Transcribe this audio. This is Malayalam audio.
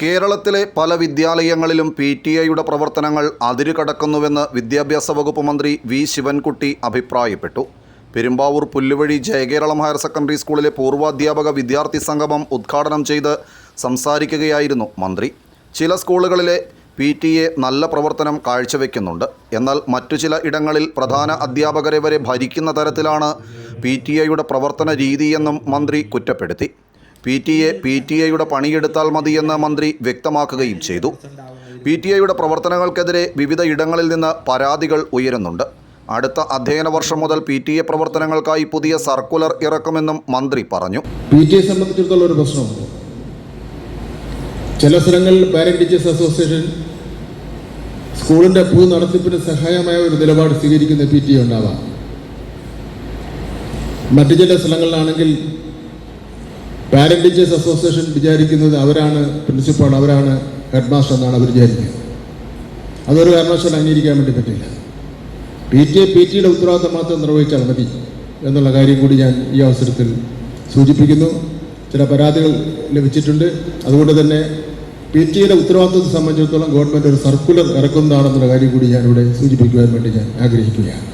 കേരളത്തിലെ പല വിദ്യാലയങ്ങളിലും പി ടി എയുടെ പ്രവർത്തനങ്ങൾ അതിരുകടക്കുന്നുവെന്ന് വിദ്യാഭ്യാസ വകുപ്പ് മന്ത്രി വി ശിവൻകുട്ടി അഭിപ്രായപ്പെട്ടു. പെരുമ്പാവൂർ പുല്ലുവഴി ജയകേരളം ഹയർ സെക്കൻഡറി സ്കൂളിലെ പൂർവാധ്യാപക വിദ്യാർത്ഥി സംഗമം ഉദ്ഘാടനം ചെയ്ത് സംസാരിക്കുകയായിരുന്നു മന്ത്രി. ചില സ്കൂളുകളിലെ പി ടി എ നല്ല പ്രവർത്തനം കാഴ്ചവെക്കുന്നുണ്ട്. എന്നാൽ മറ്റു ചില ഇടങ്ങളിൽ പ്രധാന അധ്യാപകരെ വരെ ഭരിക്കുന്ന തരത്തിലാണ് പി ടി എയുടെ പ്രവർത്തന രീതിയെന്നും മന്ത്രി കുറ്റപ്പെടുത്തി. P T A P T എയുടെ പണിയെടുത്താൽ മതിയെന്ന് മന്ത്രി വ്യക്തമാക്കുകയും ചെയ്തു. പി ടി എയുടെ പ്രവർത്തനങ്ങൾക്കെതിരെ വിവിധ ഇടങ്ങളിൽ നിന്ന് പരാതികൾ ഉയരുന്നുണ്ട്. അടുത്ത അധ്യയന വർഷം മുതൽ പി ടി എ പ്രവർത്തനങ്ങൾക്കായി പുതിയ സർക്കുലർ ഇറക്കുമെന്നും മന്ത്രി പറഞ്ഞു. പി ടി എ സംബന്ധിച്ചിടത്തോളം ഒരു പ്രശ്നമുണ്ട്. ചില സ്ഥലങ്ങളിൽ പാരന്റ് ടീച്ചേഴ്സ് അസോസിയേഷൻ സ്കൂളിന്റെ പൊതു നടത്തിപ്പിന് സഹായമായ ഒരു നിലപാട് സ്വീകരിക്കുന്ന പി ടി എ ഉണ്ടാവാം. മറ്റു ചില സ്ഥലങ്ങളിലാണെങ്കിൽ പാരന്റ് ടീച്ചേഴ്സ് അസോസിയേഷൻ വിചാരിക്കുന്നത് അവരാണ് പ്രിൻസിപ്പാൾ അവരാണ് ഹെഡ് മാസ്റ്റർ എന്നാണ് അവർ വിചാരിക്കുന്നത്. അതൊരു കാരണവശാലും അംഗീകരിക്കാൻ വേണ്ടി പറ്റില്ല. പി ടി പി ടിയുടെ ഉത്തരവാദിത്തം മാത്രം നിർവഹിച്ചാൽ മതി എന്നുള്ള കാര്യം കൂടി ഞാൻ ഈ അവസരത്തിൽ സൂചിപ്പിക്കുന്നു. ചില പരാതികൾ ലഭിച്ചിട്ടുണ്ട്. അതുകൊണ്ട് തന്നെ പി ടിയുടെ ഉത്തരവാദിത്വത്തെ സംബന്ധിച്ചിടത്തോളം ഗവൺമെന്റ് ഒരു സർക്കുലർ ഇറക്കുന്നതാണെന്നുള്ള കാര്യം കൂടി ഞാനിവിടെ സൂചിപ്പിക്കുവാൻ വേണ്ടി ഞാൻ ആഗ്രഹിക്കുകയാണ്.